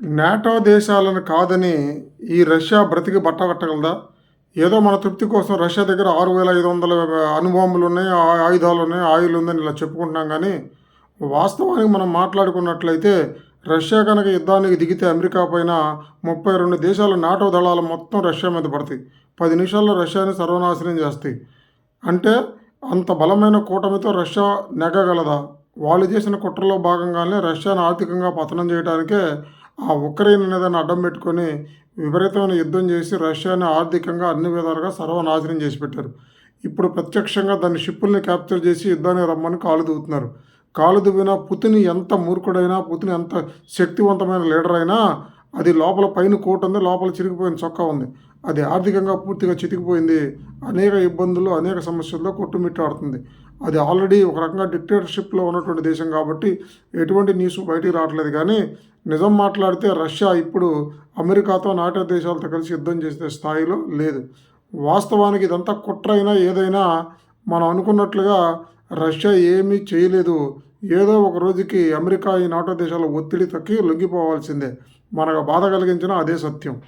NATO దేశాలను కాదని ఈ రష్యా బ్రతికి బట్టగట్టగలదా ఏదో మన తృప్తి కోసం రష్యా దగ్గర ఆరు వేల ఐదు వందల అనుభవములు ఉన్నాయి ఆ- ఆయుధాలు ఉన్నాయి ఆయిల్ ఉందని ఇలా చెప్పుకుంటున్నాం కానీ వాస్తవానికి మనం మాట్లాడుకున్నట్లయితే రష్యా కనుక యుద్ధానికి దిగితే అమెరికా పైన ముప్పై రెండు దేశాల నాటో దళాలు మొత్తం రష్యా మీద పడతాయి. పది నిమిషాల్లో రష్యాని సర్వనాశనం చేస్తాయి. అంటే అంత బలమైన కూటమితో రష్యా నెగ్గగలదా? వాళ్ళు చేసిన కుట్రలో భాగంగానే రష్యాను ఆర్థికంగా పతనం చేయడానికే ఆ ఉక్రెయిన్ అనేదాన్ని అడ్డం పెట్టుకొని విపరీతమైన యుద్ధం చేసి రష్యాని ఆర్థికంగా అన్ని విధాలుగా సర్వనాశనం చేసి పెట్టారు. ఇప్పుడు ప్రత్యక్షంగా దాని షిప్పుల్ని క్యాప్చర్ చేసి యుద్ధాన్ని రమ్మని కాలు దువ్వుతున్నారు కాలు దువ్వినా పుతిని ఎంత మూర్ఖుడైనా పుతిని ఎంత శక్తివంతమైన లీడర్ అయినా అది లోపల పైన కోట్ ఉంది లోపల చిరిగిపోయిన చొక్కా ఉంది. అది ఆర్థికంగా పూర్తిగా చితికిపోయింది. అనేక ఇబ్బందులు అనేక సమస్యల్లో కొట్టుమిట్టాడుతుంది. అది ఆల్రెడీ ఒక రకంగా డిక్టేటర్షిప్లో ఉన్నటువంటి దేశం కాబట్టి ఎటువంటి న్యూస్ బయటికి రావట్లేదు. కానీ నిజం మాట్లాడితే రష్యా ఇప్పుడు అమెరికాతో నాటో దేశాలతో కలిసి యుద్ధం చేసే స్థాయిలో లేదు. వాస్తవానికి ఇదంతా కుట్ర అయినా ఏదైనా మనం అనుకున్నట్లుగా రష్యా ఏమీ చేయలేదు. ఏదో ఒక రోజుకి అమెరికా ఈ నాటో దేశాల ఒత్తిడి తక్కి లొంగిపోవాల్సిందే. మనకు బాధ కలిగించిన అదే సత్యం.